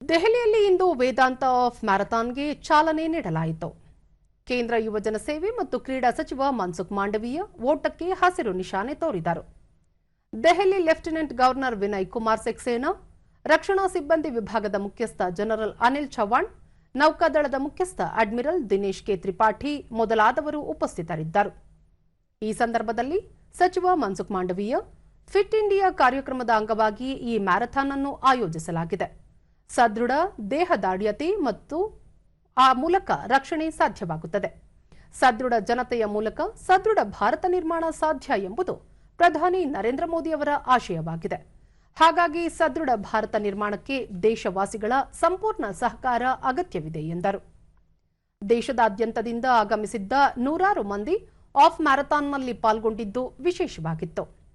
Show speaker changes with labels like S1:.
S1: ದೆಹಲಿಯಲ್ಲಿ ಇಂದು ವೇದಾಂತ ಆಫ್ ಮ್ಯಾರಥಾನ್ಗೆ ಚಾಲನೆ ನೀಡಲಾಯಿತು. ಕೇಂದ್ರ ಯುವಜನ ಸೇವೆ ಮತ್ತು ಕ್ರೀಡಾ ಸಚಿವ ಮನ್ಸುಖ್ ಮಾಂಡವೀಯ ಓಟಕ್ಕೆ ಹಸಿರು ನಿಶಾನೆ ತೋರಿದರು. ದೆಹಲಿ ಲೆಫ್ಟಿನೆಂಟ್ ಗವರ್ನರ್ ವಿನಯ್ ಕುಮಾರ್ ಸೆಕ್ಸೇನಾ, ರಕ್ಷಣಾ ಸಿಬ್ಬಂದಿ ವಿಭಾಗದ ಮುಖ್ಯಸ್ಥ ಜನರಲ್ ಅನಿಲ್ ಚವಾಣ್ ನೌಕಾದಳದ ಮುಖ್ಯಸ್ಥ ಅಡ್ಮಿರಲ್ ದಿನೇಶ್ ಕೆ ತ್ರಿಪಾಠಿ ಮೊದಲಾದವರು ಉಪಸ್ಥಿತರಿದ್ದರು. ಈ ಸಂದರ್ಭದಲ್ಲಿ ಸಚಿವ ಮನ್ಸುಖ್ ಮಾಂಡವೀಯ ಫಿಟ್ ಇಂಡಿಯಾ ಕಾರ್ಯಕ್ರಮದ ಅಂಗವಾಗಿ ಈ ಮ್ಯಾರಥಾನ್ ಅನ್ನು ಆಯೋಜಿಸಲಾಗಿದೆ. ಸದೃಢ ದೇಹದಾಢ್ಯತೆ ಮತ್ತು ಆ ಮೂಲಕ ರಕ್ಷಣೆ ಸಾಧ್ಯವಾಗುತ್ತದೆ. ಸದೃಢ ಜನತೆಯ ಮೂಲಕ ಸದೃಢ ಭಾರತ ನಿರ್ಮಾಣ ಸಾಧ್ಯ ಎಂಬುದು ಪ್ರಧಾನಿ ನರೇಂದ್ರ ಮೋದಿ ಅವರ ಆಶಯವಾಗಿದೆ. ಹಾಗಾಗಿ ಸದೃಢ ಭಾರತ ನಿರ್ಮಾಣಕ್ಕೆ ದೇಶವಾಸಿಗಳ ಸಂಪೂರ್ಣ ಸಹಕಾರ ಅಗತ್ಯವಿದೆ ಎಂದರು. ದೇಶದಾದ್ಯಂತದಿಂದ ಆಗಮಿಸಿದ್ದ ನೂರಾರು ಮಂದಿ ಆಫ್ ಮ್ಯಾರಥಾನ್ನಲ್ಲಿ ಪಾಲ್ಗೊಂಡಿದ್ದು ವಿಶೇಷವಾಗಿತ್ತು.